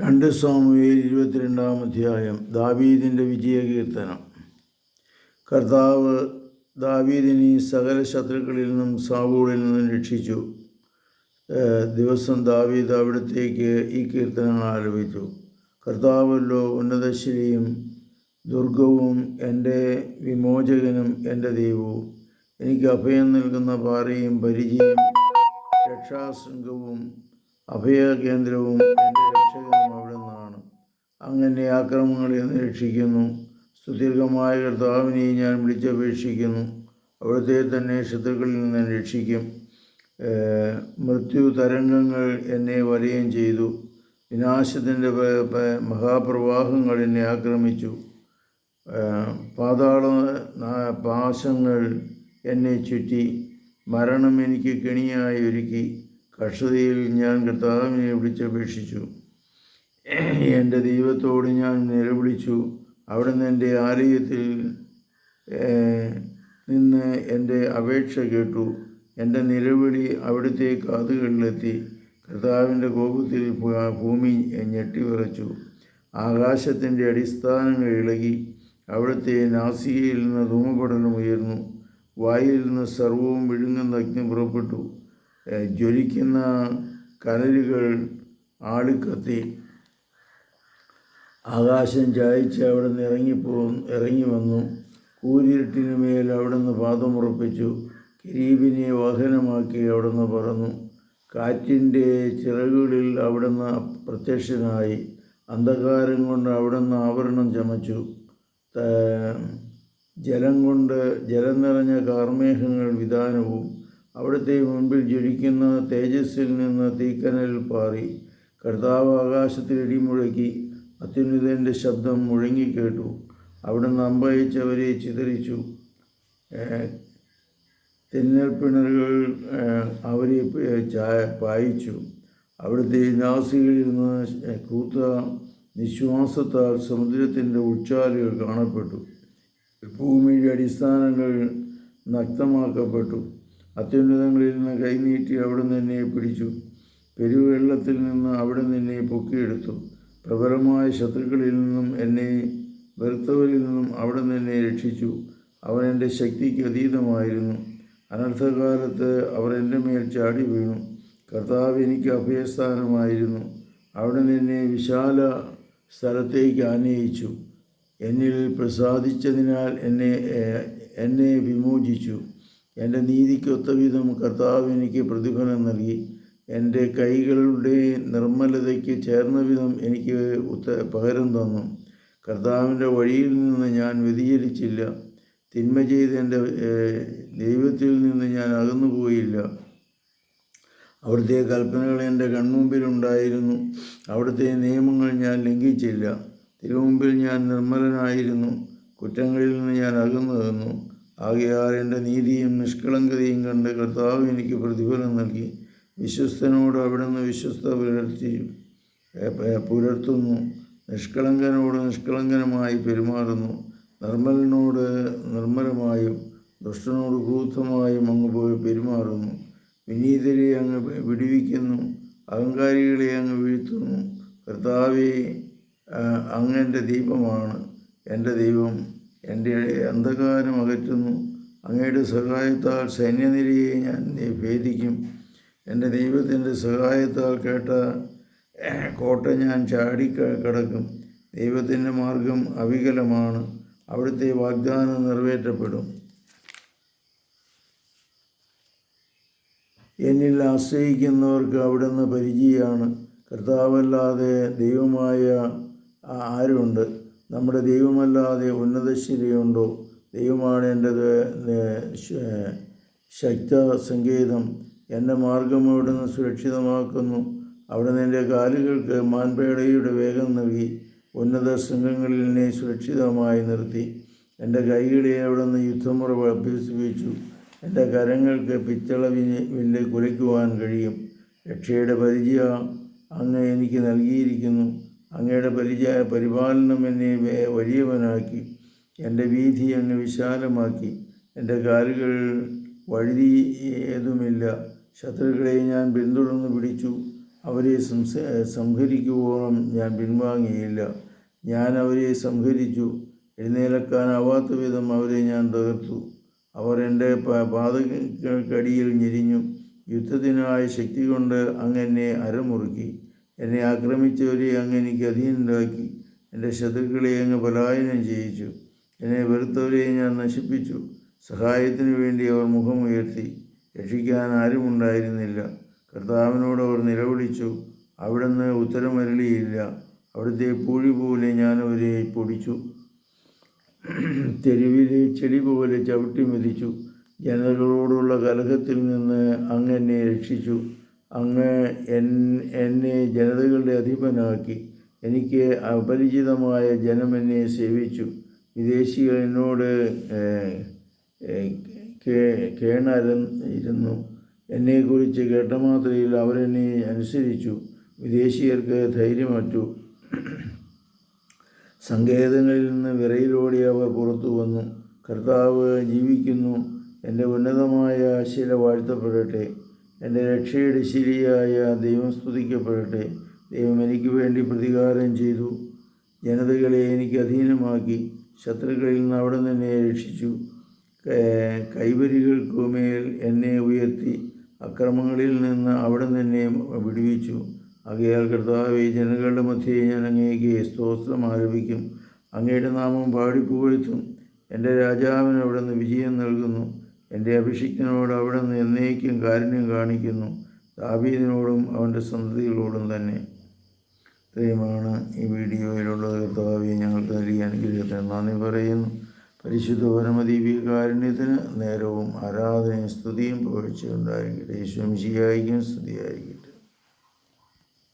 രണ്ട് സ്വാമിയിൽ ഇരുപത്തിരണ്ടാം അധ്യായം ദാവീദിന്റെ വിജയകീർത്തനം. കർത്താവ് ദാവീദിനെ സകല ശത്രുക്കളിൽ നിന്നും സാവൂളിൽ നിന്നും രക്ഷിച്ചു. ദിവസം ദാവീദ് അവിടത്തേക്ക് ഈ കീർത്തനങ്ങൾ ആലപിച്ചു കർത്താവല്ലോ ഉന്നതശ്രീയും ദുർഗവും എന്റെ വിമോചകനും എന്റെ ദൈവവും. എനിക്ക് അഭയം നൽകുന്ന പാറയും പരിചയം രക്ഷാശൃംഗവും അഭയകേന്ദ്രവും എന്റെ രക്ഷകനും അവിടെ നിന്നാണ് അങ്ങനെ ആക്രമണങ്ങളിൽ നിന്ന് രക്ഷിക്കുന്നു. സുദീർഘമായ കർത്താവിനെ ഞാൻ വിളിച്ചപേക്ഷിക്കുന്നു. അവിടുത്തെ തന്നെ ശത്രുക്കളിൽ നിന്ന് രക്ഷിക്കും. മൃത്യു തരംഗങ്ങൾ എന്നെ വലയം ചെയ്തു. വിനാശത്തിന്റെ മഹാപ്രവാഹങ്ങൾ എന്നെ ആക്രമിച്ചു. പാതാള പാശങ്ങൾ എന്നെ ചുറ്റി. മരണം എനിക്ക് കെണിയായി ഒരുക്കി. കഷ്ടതയിൽ ഞാൻ കർത്താവിനെ വിളിച്ചപേക്ഷിച്ചു. എന്റെ ദൈവത്തോട് ഞാൻ നിലവിളിച്ചു അവിടുന്ന് എന്റെ ആലയത്തിൽ നിന്ന് എന്റെ അപേക്ഷ കേട്ടു. എന്റെ നിലവിളി അവിടുത്തെ കാതുകളിലെത്തി. കർത്താവിന്റെ കോപത്തിൽ ഭൂമി ഞെട്ടിവിറച്ചു. ആകാശത്തിന്റെ അടിസ്ഥാനങ്ങൾ ഇളകി. അവിടുത്തെ നാസികയിൽ നിന്ന് ധൂമപടലം ഉയർന്നു. വായിൽ നിന്ന് സർവവും വിഴുങ്ങുന്ന അഗ്നി പുറപ്പെട്ടു. ജ്വലിക്കുന്ന കനലുകൾ ആളിക്കത്തി ആകാശം ചായച്ച് അവിടെ നിന്ന് ഇറങ്ങിപ്പോ ഇറങ്ങി വന്നു. കൂരിരുട്ടിന് മേൽ അവിടെ നിന്ന് പാദമുറപ്പിച്ചു. കിരീബിനെ വാഹനമാക്കി അവിടെ നിന്ന് പറന്നു. കാറ്റിന്റെ ചിറകുകളിൽ അവിടെ നിന്ന് പ്രത്യക്ഷനായി അന്ധകാരം കൊണ്ട് അവിടെ നിന്ന് ആവരണം ചമച്ചു. ജലം കൊണ്ട് ജലം നിറഞ്ഞ കാർമേഘങ്ങൾ വിധാനവും അവിടുത്തെ മുൻപിൽ ജ്വലിക്കുന്ന തേജസ്സിൽ നിന്ന് തീക്കനലിൽ പാറി. കർത്താവ് ആകാശത്തിൽ ഇടിമുഴക്കി അത്യുന്നതന്റെ ശബ്ദം മുഴങ്ങിക്കേട്ടു അവിടുന്ന് അമ്പയച്ചവരെ ചിതറിച്ചു. തെന്നൽ പിണറുകൾ അവരെ പായിച്ചു. അവിടുത്തെ നാസികളിൽ നിന്ന് കൂത്ത നിശ്വാസത്താൽ സമുദ്രത്തിന്റെ ഉച്ചാലുകൾ കാണപ്പെട്ടു. ഭൂമിയുടെ അടിസ്ഥാനങ്ങൾ നഗ്നമാക്കപ്പെട്ടു. അത്യുന്നതങ്ങളിൽ നിന്ന് കൈനീട്ടി അവിടെ എന്നെ പിടിച്ചു. പെരുവെള്ളത്തിൽ നിന്ന് അവിടെ എന്നെ പൊക്കിയെടുത്തു. പ്രബലമായ ശത്രുക്കളിൽ നിന്നും എന്നെ വെറുത്തവരിൽ നിന്നും അവിടെ എന്നെ രക്ഷിച്ചു. അവൻ എന്റെ ശക്തിക്ക് അതീതമായിരുന്നു. അനർത്ഥകാലത്ത് അവർ എന്റെ മേൽ ചാടി വീണു. കർത്താവ് എനിക്ക് അഭയസ്ഥാനമായിരുന്നു. അവിടെ എന്നെ വിശാല സ്ഥലത്തേക്ക് ആനയിച്ചു. എന്നിൽ പ്രസാദിച്ചതിനാൽ എന്നെ എന്നെ വിമോചിച്ചു. എന്റെ നീതിക്ക് ഒത്തവിധം കർത്താവ് എനിക്ക് പ്രതിഫലം നൽകി. എന്റെ കൈകളുടെ നിർമ്മലതയ്ക്ക് ചേർന്ന വിധം എനിക്ക് ഉത്ത പകരം തന്നു. കർത്താവിന്റെ വഴിയിൽ നിന്ന് ഞാൻ വ്യതിചലിച്ചില്ല. തിന്മ ചെയ്ത് എന്റെ ദൈവത്തിൽ നിന്ന് ഞാൻ അകന്നു പോയില്ല. അവിടുത്തെ കൽപ്പനകൾ എന്റെ കൺമുമ്പിലുണ്ടായിരുന്നു അവിടുത്തെ നിയമങ്ങൾ ഞാൻ ലംഘിച്ചില്ല. തിരുമുമ്പിൽ ഞാൻ നിർമ്മലനായിരുന്നു. കുറ്റങ്ങളിൽ നിന്ന് ഞാൻ അകന്നു നിന്നു. ആകയാൽ എന്റെ നീതിയും നിഷ്കളങ്കതയും കണ്ട് കർത്താവ് എനിക്ക് പ്രതിഫലം നൽകി. വിശ്വസ്തനോട് അവിടുന്ന് വിശ്വസ്ത പുലർത്തി പുലർത്തുന്നു. നിഷ്കളങ്കനോട് നിഷ്കളങ്കനമായി പെരുമാറുന്നു. നിർമ്മലനോട് നിർമ്മലമായും ദുഷ്ടനോട് ക്രൂദ്ധമായും അങ്ങ് പോയി പെരുമാറുന്നു. വിനീതരെ അങ്ങ് വിടിവിക്കുന്നു. അഹങ്കാരികളെ അങ്ങ് വീഴ്ത്തുന്നു. കർത്താവെ അങ്ങ് എന്റെ ദീപമാണ്. എന്റെ ദൈവം എന്റെ അന്ധകാരം അകറ്റുന്നു. അങ്ങയുടെ സഹായത്താൽ സൈന്യനിരയെ ഞാൻ ഭേദിക്കും. എന്റെ ദൈവത്തിന്റെ സഹായത്താൽ കേട്ട കോട്ട ഞാൻ ചാടി കടക്കും. ദൈവത്തിന്റെ മാർഗം അവികലമാണ്. അവിടുത്തെ വാഗ്ദാനം നിറവേറ്റപ്പെടും. എന്നിൽ ആശ്രയിക്കുന്നവർക്ക് അവിടുന്ന് പരിചയമാണ്. കർത്താവല്ലാതെ ദൈവമായ ആരുണ്ട്? നമ്മുടെ ദൈവമല്ലാതെ ഉന്നതശിലയുണ്ടോ ദൈവമാണ് എന്റെ ശക്ത സങ്കേതം. എന്റെ മാർഗം അവിടുന്ന് സുരക്ഷിതമാക്കുന്നു. അവിടുന്ന് എന്റെ കാലുകൾക്ക് മാൻപേടയുടെ വേഗം നൽകി. ഉന്നത ശൃംഗങ്ങളിൽ എന്നെ സുരക്ഷിതമായി നിർത്തി. എന്റെ കൈകളെ അവിടുന്ന് യുദ്ധമുറ അഭ്യസിപ്പിച്ചു. എന്റെ കരങ്ങൾക്ക് പിച്ചള വിന് വില്ല് കുലയ്ക്കുവാൻ കഴിയും. രക്ഷയുടെ പരിചയം അങ്ങ് എനിക്ക് നൽകിയിരിക്കുന്നു. അങ്ങയുടെ പരിചയ പരിപാലനം എന്നെ വലിയവനാക്കി എന്റെ വീതി അങ്ങ് വിശാലമാക്കി എന്റെ കാലുകൾ വഴുതി ഏതുമില്ല ശത്രുക്കളെ ഞാൻ പിന്തുടർന്ന് പിടിച്ചു അവരെ സംസ സംഹരിക്കുവോളം ഞാൻ പിൻവാങ്ങിയില്ല ഞാൻ അവരെ സംഹരിച്ചു എഴുന്നേലക്കാനാവാത്ത വിധം അവരെ ഞാൻ തകർത്തു അവർ എന്റെ പാതകൾക്കടിയിൽ ഞെരിഞ്ഞു യുദ്ധത്തിനായ ശക്തി കൊണ്ട് അങ്ങനെ അരമുറുക്കി എന്നെ ആക്രമിച്ചവരെ അങ്ങ് എനിക്ക് അധീനരാക്കി. എന്റെ ശത്രുക്കളെ അങ്ങ് പലായനം ചെയ്യിച്ചു. എന്നെ വെറുത്തവരെ ഞാൻ നശിപ്പിച്ചു. സഹായത്തിനു വേണ്ടി അവർ മുഖം ഉയർത്തി രക്ഷിക്കാൻ ആരുമുണ്ടായിരുന്നില്ല കർത്താവിനോട് അവർ നിലവിളിച്ചു. അവിടുന്ന് ഉത്തരമരളിയില്ല. അവിടുത്തെ പൂഴി പോലെ ഞാൻ അവരെ പൊടിച്ചു. തെരുവിലെ ചെടി പോലെ ചവിട്ടി മെതിച്ചു. ജനതകളോടുള്ള കലഹത്തിൽ നിന്ന് അങ്ങനെ രക്ഷിച്ചു. അങ്ങ് എന്നെ ജനതകളുടെ അധിപനാക്കി. എനിക്ക് അപരിചിതമായ ജനം എന്നെ സേവിച്ചു. വിദേശികൾ എന്നോട് കേണരുന്നു എന്നെക്കുറിച്ച് കേട്ട മാത്രയിൽ അവരെന്നെ അനുസരിച്ചു. വിദേശീയർക്ക് ധൈര്യമറ്റു. സങ്കേതങ്ങളിൽ നിന്ന് വിറയിലോടി അവർ പുറത്തു വന്നു. കർത്താവ് ജീവിക്കുന്നു. എന്റെ ഉന്നതമായ ശില വാഴ്ത്തപ്പെടട്ടെ. എന്റെ രക്ഷയുടെ ശരിയായ ദൈവം സ്തുതിക്കപ്പെടട്ടെ. ദൈവം എനിക്ക് വേണ്ടി പ്രതികാരം ചെയ്തു. ജനതകളെ എനിക്ക് അധീനമാക്കി. ശത്രുക്കളിൽ നിന്ന് അവിടെ നിന്നെ രക്ഷിച്ചു. കൈവരികൾക്ക് കൈവരികൾക്കുമേൽ എന്നെ ഉയർത്തി. അക്രമങ്ങളിൽ നിന്ന് അവിടെ നിന്നെ വിടുവിച്ചു. അകയാൽ കർത്താവെ ജനങ്ങളുടെ മധ്യേ ഞാൻ അങ്ങേക്ക് സ്തോത്രം ആരംഭിക്കും. അങ്ങയുടെ നാമം പാടിപ്പുകഴ്ത്തും. എന്റെ രാജാവിന് അവിടെ നിന്ന് വിജയം നൽകുന്നു. എന്റെ അഭിഷിക്തനോട് അവിടെ നിന്ന് എന്നേക്കും കാരുണ്യം കാണിക്കുന്നു. ദാവീദിനോടും അവന്റെ സന്തതികളോടും തന്നെ. ഇത്രയുമാണ് ഈ വീഡിയോയിലുള്ളത് കർത്താവിയെ ഞങ്ങൾക്ക് നൽകിയ അനുഗ്രഹത്തിന് നന്ദി പറയുന്നു. പരിശുദ്ധ പരമദീപിക കാരുണ്യത്തിന് നേരവും ആരാധനയും സ്തുതിയും പുകഴ്ചയുണ്ടായിരിക്കട്ടെ ദേശം ശിയായിരിക്കും സ്തുതിയായിരിക്കും